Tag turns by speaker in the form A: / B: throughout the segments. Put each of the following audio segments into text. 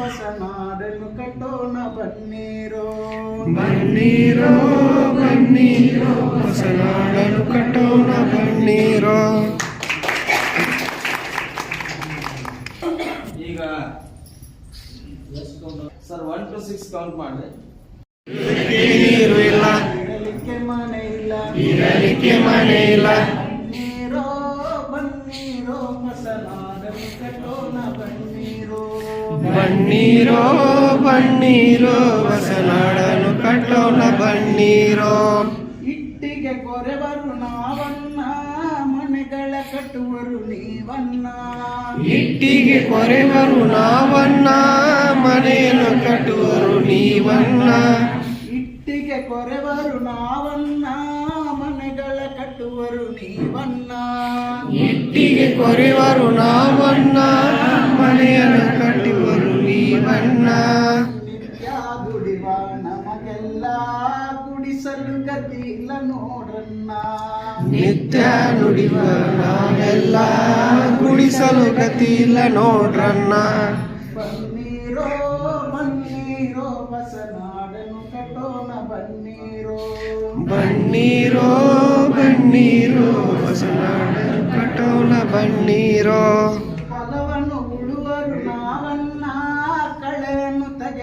A: ಹೊಸನಾಡನ್ನು ಕಟ್ಟೋಣ ಬನ್ನೀರೋ.
B: ಬನ್ನೀರೋ ಬನ್ನೀರೋ ಹೊಸನಾಡಲು ಕಟ್ಟೋಣ ಬನ್ನೀರೋ.
C: ಈಗ sir one two six count ಮಾಡಿದೆ
B: ನೀರು ಇಲ್ಲ.
A: ಇರಲಿಕ್ಕೆ ಮನೆ ಇಲ್ಲ.
B: ಇರಲಿಕ್ಕೆ ಮನೆ ಇಲ್ಲ.
A: ಬನ್ನೀರೋ
B: ಬಣ್ಣೀರೋ ಹೊಸನಾಡಲು ಕಟ್ಟೋಣ ಬಣ್ಣೀರೋ.
A: ಇಟ್ಟಿಗೆ ಕೊರೆವರು ನಾವನ್ನ ಮನೆಗಳ ಕಟ್ಟುವರು ನೀವನ್ನ.
B: ಇಟ್ಟಿಗೆ ಕೊರೆವರು ನಾವನ್ನ ಮನೆಯನ್ನು ಕಟ್ಟುವರು ನೀವನ್ನ.
A: ಇಟ್ಟಿಗೆ ಕೊರೆವರು ನಾವನ್ನ ಮನೆಗಳ ಕಟ್ಟುವರು ನೀವನ್ನ.
B: ಇಟ್ಟಿಗೆ ಕೊರೆವರು ನಾವನ್ನ ಮನೆಯನ್ನು ನೀವನ್ನ
A: ನಿತ್ಯ ದುಡಿವ ನಮಗೆಲ್ಲ ಗುಡಿಸಲು ಗತಿಲ್ಲ
B: ನಿತ್ಯ ನುಡಿವ ನಾವೆಲ್ಲ ಗುಡಿಸಲು ಗತಿಯಿಲ್ಲ ನೋಡ್ರಣ್ಣ.
A: ಬನ್ನೀರೋ ಬನ್ನೀರೋ ಬಸನಾಡನು ಬನ್ನೀರೋ.
B: ಬನ್ನೀರೋ ಬನ್ನೀರೋ ಹೊಸನಾಡಲು ಕಟ್ಟೋಣ ಬನ್ನೀರೋ.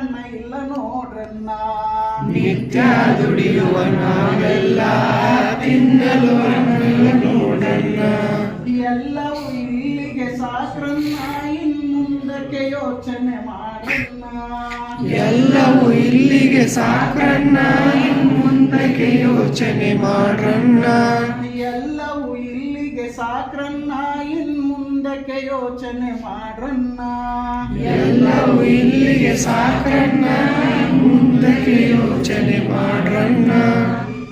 A: ಅನ್ನ ಇಲ್ಲ ನೋಡ್ರನ್ನ
B: ನಿತ್ಯ ದುಡಿಯುವ ನಾವೆಲ್ಲ ತಿನ್ನಲು ನೋಡಣ್ಣ
A: ಎಲ್ಲವೂ ಇಲ್ಲಿಗೆ ಸಾಕ್ರನ್ನ ಇನ್ಮುಂದಕ್ಕೆ ಯೋಚನೆ ಮಾಡನ್ನ.
B: ಎಲ್ಲವೂ ಇಲ್ಲಿಗೆ ಸಾಕ್ರಣ್ಣ ಮುಂದಕ್ಕೆ ಯೋಚನೆ ಮಾಡ್ರಣ್ಣ
A: ಎಲ್ಲವೂ ಇಲ್ಲಿಗೆ ಸಾಕ್ರನ್ನ ಇನ್ಮುಂದಕ್ಕೆ ಯೋಚನೆ ಮಾಡ್ರನ್ನ
B: ಎಲ್ಲವೂ ಇಲ್ಲಿಗೆ ಸಾಕಣ್ಣ. ಮುಂದಕ್ಕೆ ಯೋಚನೆ ಮಾಡ್ರಣ್ಣ.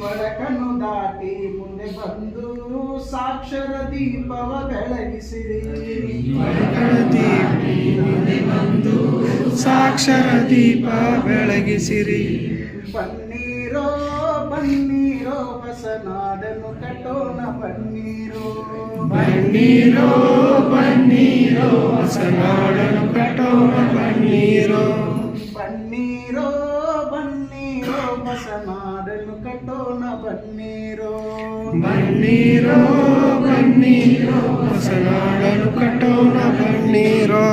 A: ಕೊಳಕನ್ನು ದಾಟಿ ಮುಂದೆ ಬಂದು ಸಾಕ್ಷರ ದೀಪವ ಬೆಳಗಿಸಿರಿ.
B: ಮುಂದೆ ಬಂದು ಸಾಕ್ಷರ ದೀಪ ಬೆಳಗಿಸಿರಿ.
A: ಬನ್ನೀರೋ ಬನ್ನೀರೋ ಹೊಸನಾಡನ್ನು ಕಟ್ಟೋಣ ಬನ್ನೀರೋ.
B: ಬನ್ನೀರೋ ಬನ್ನೀರೋ ಹೊಸನಾಡನ್ನು ಕಟ್ಟೋಣ ಬನ್ನೀರೋ.
A: ಬನ್ನೀರೋ ಬನ್ನೀರೋ ಹೊಸನಾಡನ್ನು ಕಟ್ಟೋಣ ಬನ್ನೀರೋ.
B: ಬನ್ನೀರೋ ಬನ್ನೀರೋ ಹೊಸನಾಡನ್ನು ಕಟ್ಟೋಣ ಬನ್ನೀರೋ.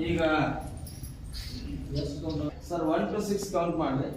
C: ಈಗ sir one two six count ಮಾಡ್ರಿ